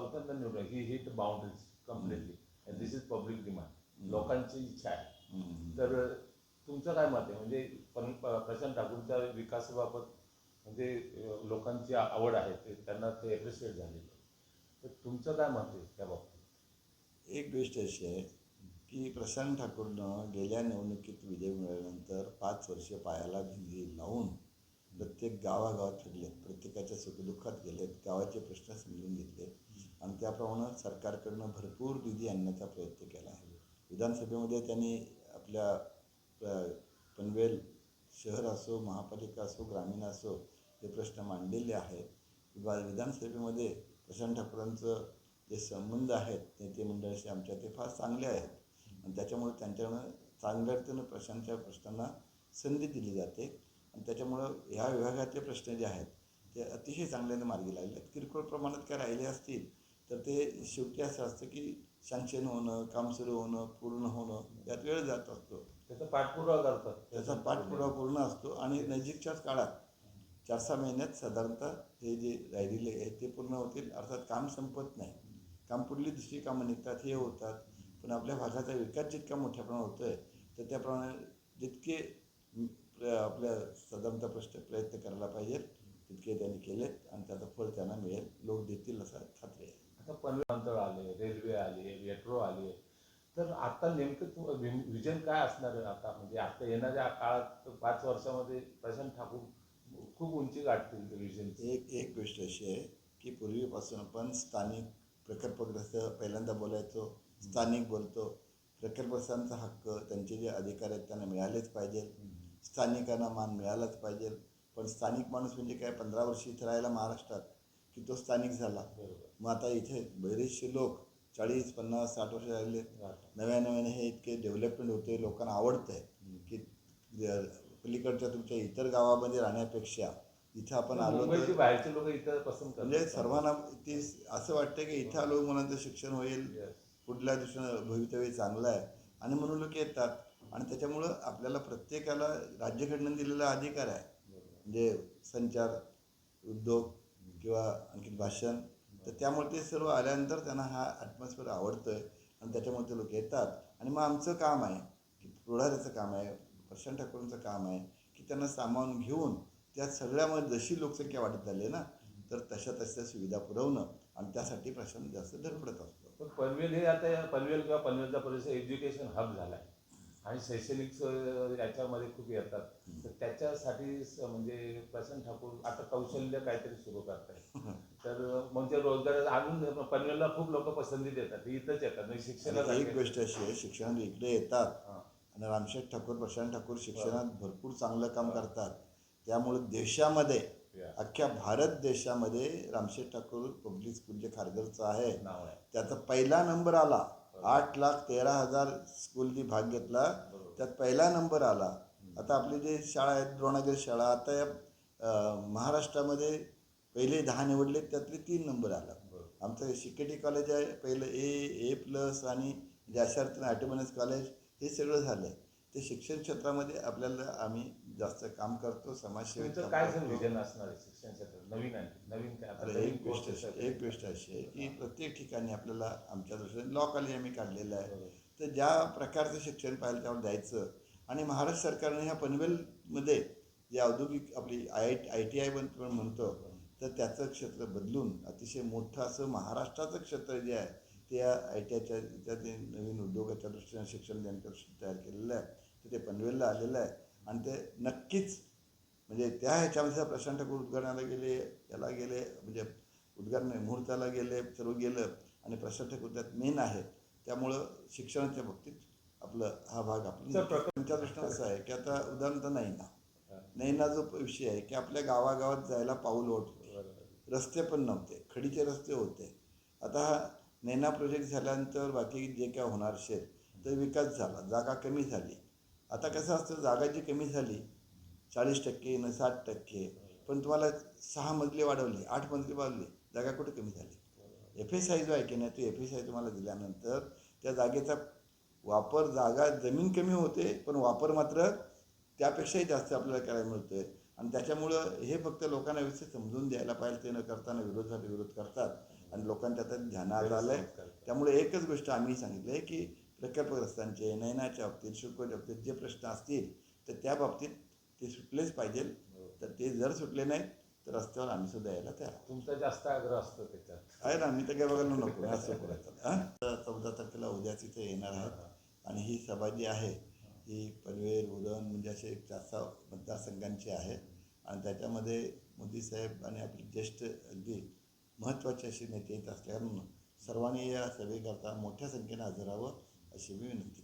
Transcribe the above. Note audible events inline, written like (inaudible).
चौथ्यांदा निवडून ही hit boundaries completely this is public demand लोकांची इच्छा आहे. तर तुमचं काय मत आहे? म्हणजे प्रशांत ठाकूरच्या विकासाबाबत म्हणजे लोकांची आवड आहे ते त्यांना ते एप्रिशिएट झालेलं. तर तुमचं काय मत आहे त्या बाबतीत? एक गोष्ट अशी आहे की प्रशांत ठाकूरनं गेल्या निवडणुकीत विजय मिळाल्यानंतर पाच वर्ष पायाला भिंगी लावून प्रत्येक गावागावात फिरले प्रत्येकाच्या सुखदुःखात गेले गावाचे प्रश्न समजून घेतले आणि त्याप्रमाणे सरकारकडनं भरपूर निधी आणण्याचा प्रयत्न केला आहे. विधानसभेमध्ये त्यांनी आपल्या पनवेल शहर असो महापालिका असो ग्रामीण असो हे प्रश्न मांडलेले आहेत. किंवा विधानसभेमध्ये प्रशांत ठाकूरांचं जे संबंध आहेत नेते मंडळाशी आमच्या ते फार चांगले आहेत. आणि त्याच्यामुळे त्यांच्यानं चांगल्या रीतीनं प्रशांतच्या प्रश्नांना संधी दिली जाते. आणि त्याच्यामुळं ह्या विभागातले प्रश्न जे आहेत ते अतिशय चांगल्याने मार्गी लागले आहेत किरकोळ प्रमाणात काय राहिले असतील तर ते शेवटी असं असतं की सँक्शन होणं काम सुरू होणं पूर्ण होणं यात वेळ जात असतो. त्याचा पाठपुरावा करतात. त्याचा पाठपुरावा पूर्ण असतो आणि नजीकच्याच काळात चार सहा महिन्यात साधारणतः हे जे राहिलेले आहे ते पूर्ण होतील. अर्थात काम संपत नाही. काम पुढली दुसरी कामं निघतात हे होतात. पण आपल्या भागाचा विकास जितका मोठ्या प्रमाणात होतो आहे तर त्याप्रमाणे जितके आपल्या साधारणतः प्रश्न प्रयत्न करायला पाहिजेत तितके त्यांनी केलेत आणि त्याचं फळ त्यांना मिळेल. लोक देतील असं खात्री आहे. आता पनवेल आले रेल्वे आली मेट्रो आली. तर आता नेमकं विजन काय असणार आहे आता? म्हणजे आता येणाऱ्या काळात पाच वर्षामध्ये प्रशांत ठाकूर खूप उंची गाठतील विजनची एक एक गोष्ट अशी आहे की पूर्वीपासून आपण स्थानिक प्रकल्पग्रस्त पहिल्यांदा बोलायचो स्थानिक बोलतो. प्रकल्पग्रस्तांचा हक्क त्यांचे जे अधिकार आहेत त्यांना मिळालेच पाहिजे स्थानिकांना मान मिळालाच पाहिजे पण स्थानिक माणूस म्हणजे काय? पंधरा वर्ष इथे राहायला महाराष्ट्रात. की तो स्थानिक झाला. बरोबर. मग आता इथे बरेचसे लोक चाळीस पन्नास साठ वर्ष राहिले. राहतात. नव्या नव्याने हे इतके डेव्हलपमेंट होते लोकांना आवडतं आहे की पलीकडच्या तुमच्या इतर गावामध्ये राहण्यापेक्षा इथं आपण आलो मुंबईची तर बाहेरचे लोक इथं पसंत म्हणजे सर्वांना ती असं वाटतं की इथं आलो मुलांचं शिक्षण होईल. पुढल्या दृष्टीनं भवितव्य चांगलं आहे. आणि म्हणून लोक येतात. आणि त्याच्यामुळं आपल्याला प्रत्येकाला राज्याकडनं दिलेला अधिकार आहे. म्हणजे संचार उद्योग किंवा आणखी भाषण तर त्यामुळे ते सर्व आल्यानंतर त्यांना हा ॲटमॉस्फिअर आवडतं आहे आणि त्याच्यामुळे ते लोक येतात. आणि मग आमचं काम आहे की पुढाऱ्याचं काम आहे प्रशांत ठाकूरचं काम आहे की त्यांना सामावून घेऊन त्या सगळ्यामध्ये जशी लोकसंख्या वाढत झाली आहे ना तर तशा तशा सुविधा पुरवणं आणि त्यासाठी प्रशांत जास्त धडपडत असतो. पण पनवेल हे आता पनवेल किंवा पनवेलचा परिसर एज्युकेशन हब झाला आहे आणि शैक्षणिक याच्यामध्ये खूप येतात. तर त्याच्यासाठी म्हणजे प्रशांत ठाकूर आता कौशल्य काहीतरी सुरू करतायत. तर मग ते रोजगार आणून पनवेलला खूप लोक पसंती देतात. ते इथंच येतात. म्हणजे आणि शिक्षणासाठी एक गोष्ट अशी आहे शिक्षणात इकडे येतात. आणि रामशेठ ठाकूर प्रशांत ठाकूर शिक्षणात भरपूर चांगलं काम करतात. त्यामुळे देशामध्ये. अख्ख्या भारत देशामध्ये रामशेठ ठाकूर पब्लिक स्कूल जे खारघरचं आहे. नाव आहे. त्याचा पहिला नंबर आला. आठ लाख तेरा हजार स्कूलनी भाग घेतला. त्यात पहिला नंबर आला आता आपली जे शाळा आहेत द्रोणागिरी शाळा आता या महाराष्ट्रामध्ये पहिले दहा निवडले त्यातले तीन नंबर आला. आमचं शिकेटी कॉलेज आहे पहिलं ए ए प्लस आणि जे अशा रीतीनं ॲटोमॅनिक्स कॉलेज हे सगळं झालं आहे ते शिक्षण क्षेत्रामध्ये आपल्याला आम्ही जास्त काम करतो काम काय करतो. विजन असणार आहे शिक्षण क्षेत्रात नवीन आहे नवीन काय एक गोष्ट. एक गोष्ट अशी आहे की प्रत्येक ठिकाणी आपल्याला आमच्या दृष्टीने लॉ कॉलेज आम्ही काढलेलं आहे. तर ज्या प्रकारचं शिक्षण पाहिजे त्यावर द्यायचं आणि महाराष्ट्र सरकारने ह्या पनवेलमध्ये जे औद्योगिक आपली I I I T I पण म्हणतो तर त्याचं क्षेत्र बदलून अतिशय मोठं असं महाराष्ट्राचं क्षेत्र जे आहे ते या आय टी आयच्या त्या नवीन उद्योगाच्या दृष्टीने शिक्षण देण्याच्या दृष्टीने तयार केलेलं आहे तर ते पनवेलला आलेलं आहे आणि ते नक्कीच म्हणजे त्या ह्याच्यामध्ये प्रशांत ठाकूर उद्घाटनाला गेले याला गेले म्हणजे उद्घाटन नाही, मुहूर्ताला गेले सर्व गेलं आणि प्रशांत ठाकूर त्यात मेन आहे त्यामुळं शिक्षणाच्या बाबतीत आपलं हा भाग आपला प्रकल्प- तुमच्या दृष्टीनं असं आहे की आता उदाहरण तर नाही ना हा. नैना जो विषय आहे की आपल्या गावागावात जायला पाऊल ओढ. रस्ते पण नव्हते. खडीचे रस्ते होते. आता हा नैना प्रोजेक्ट झाल्यानंतर बाकी जे काय होणार असेल तर विकास झाला जागा कमी झाली. आता कसं असतं जागा जी कमी झाली चाळीस टक्के न साठ टक्के पण तुम्हाला सहा मजले वाढवले आठ मजले वाढवले जागा कुठे कमी झाली? एफ एस आय जो आहे की नाही तो एफ एस आय तुम्हाला दिल्यानंतर त्या जागेचा वापर जागा जमीन कमी होते पण वापर मात्र त्यापेक्षाही जास्त आपल्याला करायला मिळतोय. आणि त्याच्यामुळं हे फक्त लोकांना व्यवस्थित समजून द्यायला पाहिजे ते न करताना विरोधात विरोध करतात. आणि लोकांच्या आता ध्यानात आलं आहे. त्यामुळे एकच गोष्ट आम्ही सांगितलं आहे की प्रकल्पग्रस्तांचे नयनाच्या बाबतीत शुल्काच्या बाबतीत जे प्रश्न असतील तर त्या बाबतीत ते सुटलेच पाहिजे. तर ते जर सुटले नाहीत तर रस्त्यावर आम्ही सुद्धा यायला तयार. तुमचा जास्त आग्रह असतो त्याच्यात. आहे ना मी तर काय बघायला नको. (laughs) असं करायचं चौदा तारखेला उद्या तिथे येणार आहेत. आणि ही सभा जी आहे ही पनवेल उरण म्हणजे असे एक चार सहा मतदारसंघांची आहे. आणि त्याच्यामध्ये मोदी साहेब आणि आपले ज्येष्ठ अगदी महत्त्वाचे असे नेते येत असल्यानं सर्वांनी या सभेकरता मोठ्या संख्येनं हजर राहावं. अशी मी विनंती करतो